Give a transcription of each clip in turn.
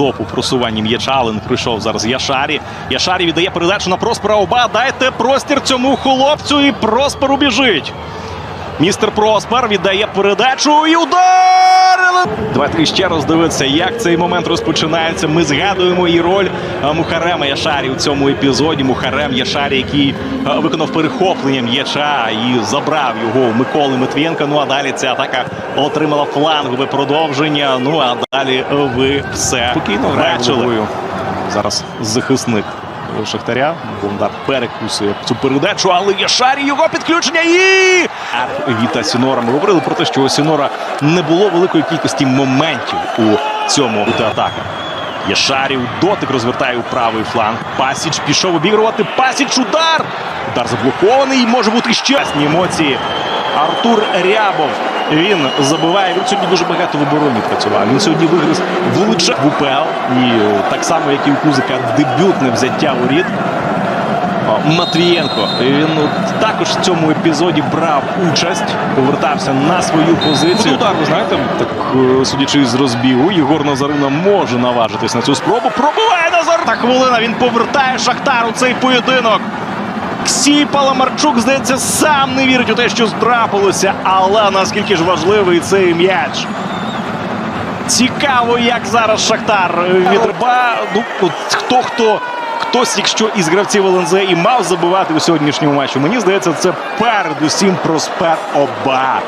топ у просуванні м'яча, але прийшов зараз Яшарі. Яшарі віддає передачу на Проспера Оба. Дайте простір цьому хлопцю і Проспер убіжить. Містер Проспер віддає передачу і удар! Давайте ще раз дивитися, як цей момент розпочинається. Ми згадуємо і роль е, Мухарема Яшарі у цьому епізоді. Мухарем Яшарі, який е, виконав перехоплення м'яча і забрав його у Миколи Матвієнка. Ну а далі ця атака отримала флангове продовження. Ну а далі ви все Спокійно бачили. Зараз захисник Шахтаря. Бондар перекусує цю передачу, але Яшарі його підключення і Віта Сінора. Ми говорили про те, що у Сінора не було великої кількості моментів у цьому атака. Яшарів дотик розвертає у правий фланг. Пасіч пішов обігрувати. Пасіч удар. Удар заблокований. Може бути ще емоції. Артур Рябов. Він забиває. Він сьогодні дуже багато в обороні працював. Він сьогодні виграв величезний в УПЛ. І е, так само, як і у Кузика, дебютне взяття у рід. Матвієнко. Він також в цьому епізоді брав участь, повертався на свою позицію. Удар, ви знаєте, так е, судячи з розбігу, Єгор Назарина може наважитись на цю спробу. Пробиває Назар! Та хвилина. Він повертає Шахтар у цей поєдинок. Ксій Паламарчук, здається, сам не вірить у те, що трапилося, але наскільки ж важливий цей м'яч. Цікаво, як зараз Шахтар відриба. Ну, от хто хто. Хтось, якщо із гравців ЛНЗ і мав забивати у сьогоднішньому матчі, мені здається, це передусім Проспер Оба.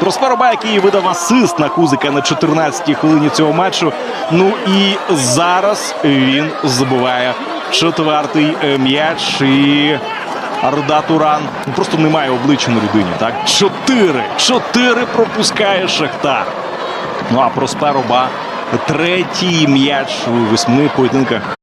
Проспер Оба, який видав асист на Кузика на 14-й хвилині цього матчу. Ну і зараз він забиває четвертий е, м'яч. І Арда Туран ну, просто немає обличчя на людині. Так, чотири. Чотири пропускає Шахтар. Ну а Проспер Оба третій м'яч у восьми поєдинках